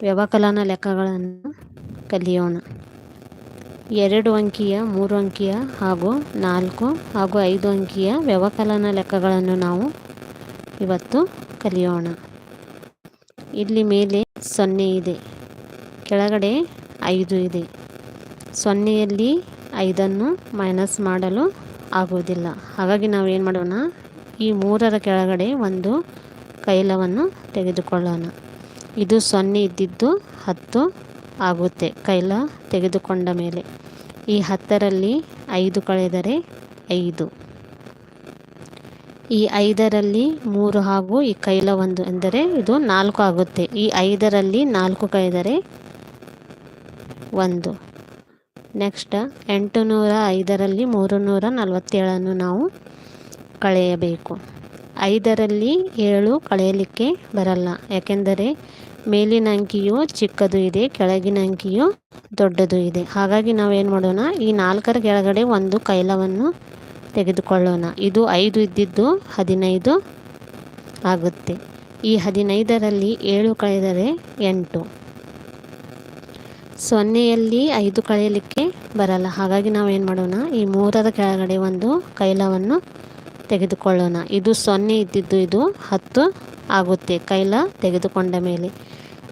ವ್ಯವಕಲನ ಲೆಕ್ಕಗಳನ್ನು ಕಲಿಯೋಣ. ಎರಡು ಅಂಕಿಯ, ಮೂರು ಅಂಕಿಯ ಹಾಗೂ ನಾಲ್ಕು ಹಾಗೂ ಐದು ಅಂಕಿಯ ವ್ಯವಕಲನ ಲೆಕ್ಕಗಳನ್ನು ನಾವು ಇವತ್ತು ಕಲಿಯೋಣ. ಇಲ್ಲಿ ಮೇಲೆ ಸೊನ್ನೆ ಇದೆ. ಕೆಳಗಡೆ ಐದು ಇದೆ. ಸೊನ್ನೆಯಲ್ಲಿ ಐದನ್ನು ಮೈನಸ್ ಮಾಡಲು ಆಗುವುದಿಲ್ಲ. ಹಾಗಾಗಿ ನಾವು ಏನು ಮಾಡೋಣ? ಈ ಮೂರರ ಕೆಳಗಡೆ ಒಂದು ಕೈಲವನ್ನು ತೆಗೆದುಕೊಳ್ಳೋಣ. ಇದು ಸೊನ್ನೆ ಇದ್ದಿದ್ದು ಹತ್ತು ಆಗುತ್ತೆ. ಕೈಲ ತೆಗೆದುಕೊಂಡ ಮೇಲೆ. ಈ ಹತ್ತರಲ್ಲಿ ಐದು ಕಳೆದರೆ ಐದು. ಈ ಐದರಲ್ಲಿ ಮೂರು ಹಾಗೂ ಈ ಕೈಲ ಒಂದು ಎಂದರೆ ಇದು ನಾಲ್ಕು ಆಗುತ್ತೆ. ಈ ಐದರಲ್ಲಿ ನಾಲ್ಕು ಕಳೆದರೆ ಒಂದು. ನೆಕ್ಸ್ಟ್ ಎಂಟು ನೂರ ಐದರಲ್ಲಿ ಮೂರು ನೂರ ನಲವತ್ತೇಳನ್ನು ನಾವು ಕಳೆಯಬೇಕು. ಐದರಲ್ಲಿ ಏಳು ಕಳೆಯಲಿಕ್ಕೆ ಬರಲ್ಲ. ಯಾಕೆಂದರೆ ಮೇಲಿನ ಅಂಕಿಯು ಚಿಕ್ಕದು ಇದೆ ಕೆಳಗಿನ ಅಂಕಿಯು ದೊಡ್ಡದು ಇದೆ. ಹಾಗಾಗಿ ನಾವೇನು ಮಾಡೋಣ, ಈ ನಾಲ್ಕರ ಕೆಳಗಡೆ ಒಂದು ಕೈಲವನ್ನು ತೆಗೆದುಕೊಳ್ಳೋಣ. ಇದು ಐದು ಇದ್ದಿದ್ದು ಹದಿನೈದು ಆಗುತ್ತೆ. ಈ ಹದಿನೈದರಲ್ಲಿ ಏಳು ಕಳೆದರೆ ಎಂಟು. ಸೊನ್ನೆಯಲ್ಲಿ ಐದು ಕಳೆಯಲಿಕ್ಕೆ ಬರಲ್ಲ. ಹಾಗಾಗಿ ನಾವೇನು ಮಾಡೋಣ, ಈ ಮೂರರ ಕೆಳಗಡೆ ಒಂದು ಕೈಲವನ್ನು ತೆಗೆದುಕೊಳ್ಳೋಣ. ಇದು ಸೊನ್ನೆ ಇದ್ದಿದ್ದು ಇದು ಹತ್ತು ಆಗುತ್ತೆ ಕೈಲ ತೆಗೆದುಕೊಂಡ ಮೇಲೆ.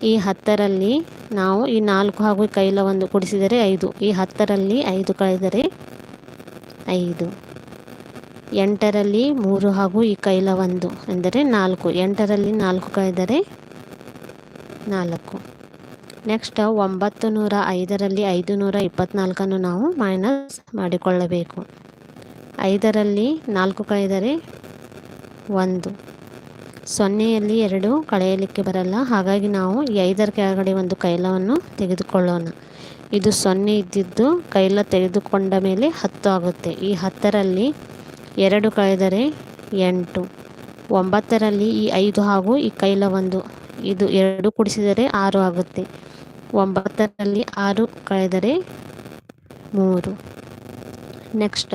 ಈ ಹತ್ತರಲ್ಲಿ ನಾವು ಈ ನಾಲ್ಕು ಹಾಗೂ ಕೈಲ ಒಂದು ಕೊಡಿಸಿದರೆ ಐದು. ಈ ಹತ್ತರಲ್ಲಿ ಐದು ಕಳೆದರೆ ಐದು. ಎಂಟರಲ್ಲಿ ಮೂರು ಹಾಗೂ ಈ ಕೈಲ ಒಂದು ಅಂದರೆ ನಾಲ್ಕು. ಎಂಟರಲ್ಲಿ ನಾಲ್ಕು ಕಳೆದರೆ ನಾಲ್ಕು. ನೆಕ್ಸ್ಟ್ ಒಂಬತ್ತು ನೂರ ಐದರಲ್ಲಿ ಐದು ನೂರ ಇಪ್ಪತ್ತ್ನಾಲ್ಕನ್ನು ನಾವು ಮೈನಸ್ ಮಾಡಿಕೊಳ್ಳಬೇಕು. ಐದರಲ್ಲಿ ನಾಲ್ಕು ಕಳೆದರೆ ಒಂದು. ಸೊನ್ನೆಯಲ್ಲಿ ಎರಡು, ಕಳೆಯಲಿಕ್ಕೆ ಬರಲ್ಲ. ಹಾಗಾಗಿ ನಾವು ಈ ಐದರ ಕೆಳಗಡೆ ಒಂದು ಕೈಲವನ್ನು ತೆಗೆದುಕೊಳ್ಳೋಣ. ಇದು ಸೊನ್ನೆ ಇದ್ದಿದ್ದು ಕೈಲ ತೆಗೆದುಕೊಂಡ ಮೇಲೆ ಹತ್ತು ಆಗುತ್ತೆ. ಈ ಹತ್ತರಲ್ಲಿ ಎರಡು ಕಳೆದರೆ ಎಂಟು. ಒಂಬತ್ತರಲ್ಲಿ ಈ ಐದು ಹಾಗೂ ಈ ಕೈಲ ಒಂದು. ಇದು ಎರಡು ಕುಡಿಸಿದರೆ ಆರು ಆಗುತ್ತೆ. ಒಂಬತ್ತರಲ್ಲಿ ಆರು ಕಳೆದರೆ ಮೂರು. ನೆಕ್ಸ್ಟ್.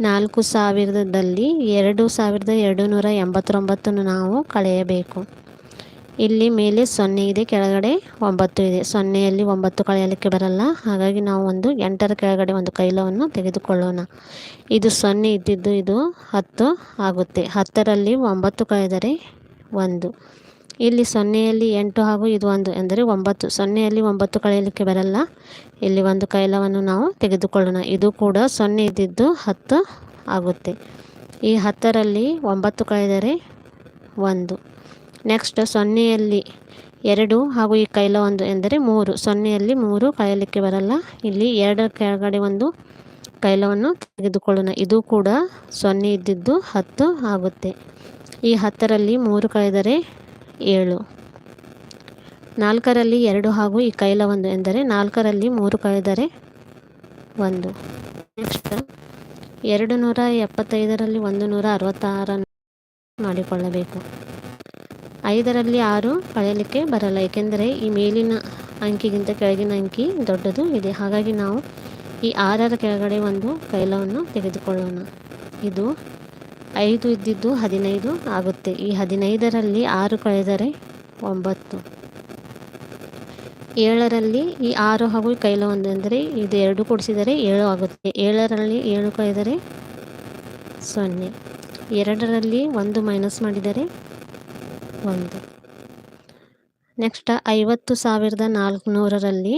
ನಾಲ್ಕು ಸಾವಿರದಲ್ಲಿ ಎರಡು ಸಾವಿರದ ಎರಡು ನೂರ ಎಂಬತ್ತೊಂಬತ್ತನ್ನು ನಾವು ಕಳೆಯಬೇಕು. ಇಲ್ಲಿ ಮೇಲೆ ಸೊನ್ನೆ ಇದೆ, ಕೆಳಗಡೆ ಒಂಬತ್ತು ಇದೆ. ಸೊನ್ನೆಯಲ್ಲಿ ಒಂಬತ್ತು ಕಳೆಯಲಿಕ್ಕೆ ಬರಲ್ಲ. ಹಾಗಾಗಿ ನಾವು ಒಂದು ಎಂಟರ ಕೆಳಗಡೆ ಒಂದು ಕೈಲವನ್ನು ತೆಗೆದುಕೊಳ್ಳೋಣ. ಇದು ಸೊನ್ನೆ ಇದ್ದಿದ್ದು ಇದು ಹತ್ತು ಆಗುತ್ತೆ. ಹತ್ತರಲ್ಲಿ ಒಂಬತ್ತು ಕಳೆದರೆ ಒಂದು. ಇಲ್ಲಿ ಸೊನ್ನೆಯಲ್ಲಿ ಎಂಟು ಹಾಗೂ ಇದು ಒಂದು ಎಂದರೆ ಒಂಬತ್ತು. ಸೊನ್ನೆಯಲ್ಲಿ ಒಂಬತ್ತು ಕಳೆಯಲಿಕ್ಕೆ ಬರಲ್ಲ. ಇಲ್ಲಿ ಒಂದು ಕೈಲವನ್ನು ನಾವು ತೆಗೆದುಕೊಳ್ಳೋಣ. ಇದು ಕೂಡ ಸೊನ್ನೆ ಇದ್ದಿದ್ದು ಹತ್ತು ಆಗುತ್ತೆ. ಈ ಹತ್ತರಲ್ಲಿ ಒಂಬತ್ತು ಕಳೆದರೆ ಒಂದು. ನೆಕ್ಸ್ಟ್ ಸೊನ್ನೆಯಲ್ಲಿ ಎರಡು ಹಾಗೂ ಈ ಕೈಲ ಒಂದು ಎಂದರೆ ಮೂರು. ಸೊನ್ನೆಯಲ್ಲಿ ಮೂರು ಕಳೆಯಲಿಕ್ಕೆ ಬರಲ್ಲ. ಇಲ್ಲಿ ಎರಡರ ಕೆಳಗಡೆ ಒಂದು ಕೈಲವನ್ನು ತೆಗೆದುಕೊಳ್ಳೋಣ. ಇದು ಕೂಡ ಸೊನ್ನೆ ಇದ್ದಿದ್ದು ಹತ್ತು ಆಗುತ್ತೆ. ಈ ಹತ್ತರಲ್ಲಿ ಮೂರು ಕಳೆದರೆ ಏಳು. ನಾಲ್ಕರಲ್ಲಿ ಎರಡು ಹಾಗೂ ಈ ಕೈಲ ಒಂದು ಎಂದರೆ ನಾಲ್ಕರಲ್ಲಿ ಮೂರು ಕಳೆದರೆ ಒಂದು. ನೆಕ್ಸ್ಟ್ ಎರಡು ನೂರ ಎಪ್ಪತ್ತೈದರಲ್ಲಿ ಒಂದು ನೂರ ಅರವತ್ತಾರನ್ನು ಮಾಡಿಕೊಳ್ಳಬೇಕು. ಐದರಲ್ಲಿ ಆರು ಕಳೆಯಲಿಕ್ಕೆ ಬರಲ್ಲ, ಏಕೆಂದರೆ ಈ ಮೇಲಿನ ಅಂಕಿಗಿಂತ ಕೆಳಗಿನ ಅಂಕಿ ದೊಡ್ಡದು ಇದೆ. ಹಾಗಾಗಿ ನಾವು ಈ ಆರರ ಕೆಳಗಡೆ ಒಂದು ಕೈಲವನ್ನು ತೆಗೆದುಕೊಳ್ಳೋಣ. ಇದು ಐದು ಇದ್ದಿದ್ದು ಹದಿನೈದು ಆಗುತ್ತೆ. ಈ ಹದಿನೈದರಲ್ಲಿ ಆರು ಕಳೆದರೆ ಒಂಬತ್ತು. ಏಳರಲ್ಲಿ ಈ ಆರು ಹಾಗೂ ಕೈಲ ಒಂದೆಂದರೆ ಇದು ಎರಡು ಕೊಡಿಸಿದರೆ ಏಳು ಆಗುತ್ತೆ. ಏಳರಲ್ಲಿ ಏಳು ಕಳೆದರೆ ಸೊನ್ನೆ. ಎರಡರಲ್ಲಿ ಒಂದು ಮೈನಸ್ ಮಾಡಿದರೆ ಒಂದು. ನೆಕ್ಸ್ಟ್ ಐವತ್ತು ಸಾವಿರದ ನಾಲ್ಕುನೂರರಲ್ಲಿ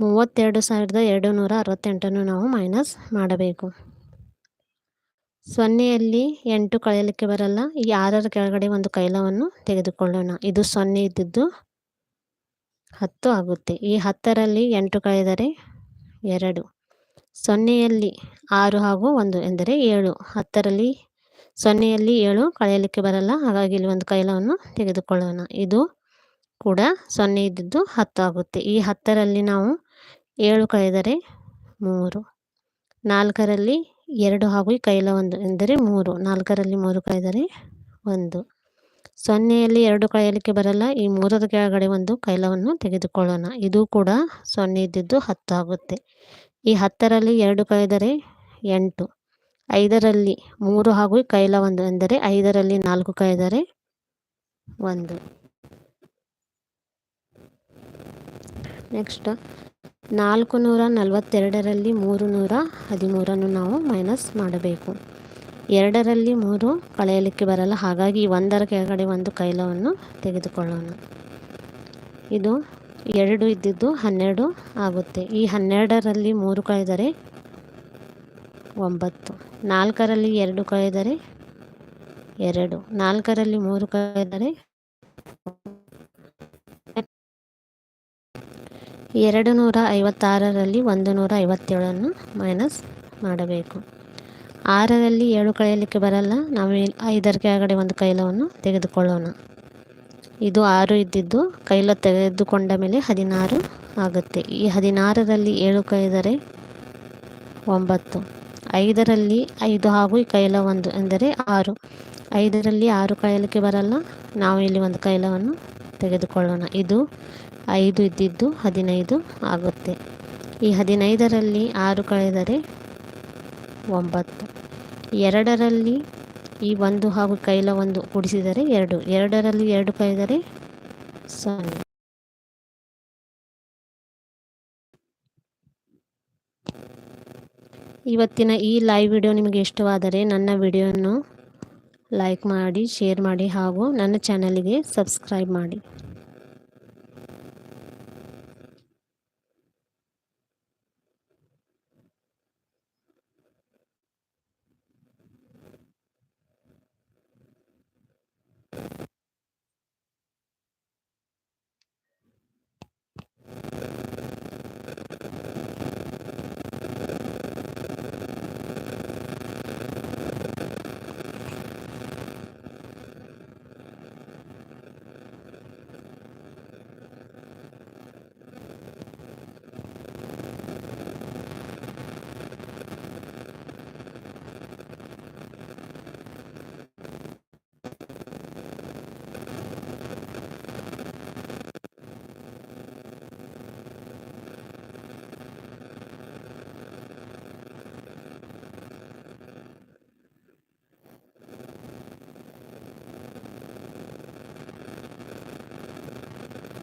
ಮೂವತ್ತೆರಡು ಸಾವಿರದ ಎರಡು ನೂರ ಅರವತ್ತೆಂಟನ್ನು ನಾವು ಮೈನಸ್ ಮಾಡಬೇಕು. ಸೊನ್ನೆಯಲ್ಲಿ ಎಂಟು ಕಳೆಯಲಿಕ್ಕೆ ಬರಲ್ಲ. ಈ ಆರರ ಕೆಳಗಡೆ ಒಂದು ಕೈಲವನ್ನು ತೆಗೆದುಕೊಳ್ಳೋಣ. ಇದು ಸೊನ್ನೆ ಇದ್ದಿದ್ದು ಹತ್ತು ಆಗುತ್ತೆ. ಈ ಹತ್ತರಲ್ಲಿ ಎಂಟು ಕಳೆದರೆ ಎರಡು. ಸೊನ್ನೆಯಲ್ಲಿ ಆರು ಹಾಗೂ ಒಂದು ಎಂದರೆ ಏಳು. ಹತ್ತರಲ್ಲಿ ಸೊನ್ನೆಯಲ್ಲಿ ಏಳು ಕಳೆಯಲಿಕ್ಕೆ ಬರಲ್ಲ. ಹಾಗಾಗಿ ಇಲ್ಲಿ ಒಂದು ಕೈಲವನ್ನು ತೆಗೆದುಕೊಳ್ಳೋಣ. ಇದು ಕೂಡ ಸೊನ್ನೆ ಇದ್ದಿದ್ದು ಹತ್ತು ಆಗುತ್ತೆ. ಈ ಹತ್ತರಲ್ಲಿ ನಾವು ಏಳು ಕಳೆದರೆ ಮೂರು. ನಾಲ್ಕರಲ್ಲಿ ಎರಡು ಹಾಗೂ ಈ ಕೈಲ ಒಂದು ಎಂದರೆ ಮೂರು. ನಾಲ್ಕರಲ್ಲಿ ಮೂರು ಕಳೆದರೆ ಒಂದು. ಸೊನ್ನೆಯಲ್ಲಿ ಎರಡು ಕಳೆಯಲಿಕ್ಕೆ ಬರಲ್ಲ. ಈ ಮೂರರ ಕೆಳಗಡೆ ಒಂದು ಕೈಲವನ್ನು ತೆಗೆದುಕೊಳ್ಳೋಣ. ಇದು ಕೂಡ ಸೊನ್ನೆ ಇದ್ದಿದ್ದು ಹತ್ತು ಆಗುತ್ತೆ. ಈ ಹತ್ತರಲ್ಲಿ ಎರಡು ಕಳೆದರೆ ಎಂಟು. ಐದರಲ್ಲಿ ಮೂರು ಹಾಗೂ ಕೈಲ ಒಂದು ಎಂದರೆ ಐದರಲ್ಲಿ ನಾಲ್ಕು ಕಳೆದರೆ ಒಂದು. ನೆಕ್ಸ್ಟ್ ನಾಲ್ಕು ನೂರ ನಲವತ್ತೆರಡರಲ್ಲಿ ಮೂರು ನೂರ ಹದಿಮೂರನ್ನು ನಾವು ಮೈನಸ್ ಮಾಡಬೇಕು. ಎರಡರಲ್ಲಿ ಮೂರು ಕಳೆಯಲಿಕ್ಕೆ ಬರಲ್ಲ. ಹಾಗಾಗಿ ಒಂದರ ಕೆಳಗಡೆ ಒಂದು ಕೈಲವನ್ನು ತೆಗೆದುಕೊಳ್ಳೋಣ. ಇದು ಎರಡು ಇದ್ದಿದ್ದು ಹನ್ನೆರಡು ಆಗುತ್ತೆ. ಈ ಹನ್ನೆರಡರಲ್ಲಿ ಮೂರು ಕಳೆದರೆ ಒಂಬತ್ತು. ನಾಲ್ಕರಲ್ಲಿ ಎರಡು ಕಳೆದರೆ ಎರಡು. ನಾಲ್ಕರಲ್ಲಿ ಮೂರು ಕಳೆದರೆ ಎರಡು ನೂರ ಐವತ್ತಾರರಲ್ಲಿ ಒಂದು ನೂರ ಐವತ್ತೇಳನ್ನು ಮೈನಸ್ ಮಾಡಬೇಕು. ಆರರಲ್ಲಿ ಏಳು ಕಳೆಯಲಿಕ್ಕೆ ಬರಲ್ಲ, ನಾವು ಐದರ ಕೆಳಗಡೆ ಒಂದು ಕೈಲವನ್ನು ತೆಗೆದುಕೊಳ್ಳೋಣ. ಇದು ಆರು ಇದ್ದಿದ್ದು, ಕೈಲ ತೆಗೆದುಕೊಂಡ ಮೇಲೆ ಹದಿನಾರು ಆಗುತ್ತೆ. ಈ ಹದಿನಾರರಲ್ಲಿ ಏಳು ಕಳೆದರೆ ಒಂಬತ್ತು. ಐದರಲ್ಲಿ ಐದು ಹಾಗೂ ಈ ಕೈಲ ಒಂದು ಎಂದರೆ ಆರು. ಐದರಲ್ಲಿ ಆರು ಕಳೆಯಲಿಕ್ಕೆ ಬರಲ್ಲ, ನಾವು ಇಲ್ಲಿ ಒಂದು ಕೈಲವನ್ನು ತೆಗೆದುಕೊಳ್ಳೋಣ. ಇದು ಐದು ಇದ್ದಿದ್ದು ಹದಿನೈದು ಆಗುತ್ತೆ. ಈ ಹದಿನೈದರಲ್ಲಿ ಆರು ಕಳೆದರೆ ಒಂಬತ್ತು. ಎರಡರಲ್ಲಿ ಈ ಒಂದು ಹಾಗೂ ಕೈಲ ಒಂದು ಕೂಡಿಸಿದರೆ ಎರಡು. ಎರಡರಲ್ಲಿ ಎರಡು ಕಳೆದರೆ ಸೊನ್ನೆ. ಇವತ್ತಿನ ಈ ಲೈವ್ ವಿಡಿಯೋ ನಿಮಗೆ ಇಷ್ಟವಾದರೆ ನನ್ನ ವಿಡಿಯೋವನ್ನು ಲೈಕ್ ಮಾಡಿ ಶೇರ್ ಮಾಡಿ ಹಾಗೂ ನನ್ನ ಚಾನಲಿಗೆ ಸಬ್ಸ್ಕ್ರೈಬ್ ಮಾಡಿ.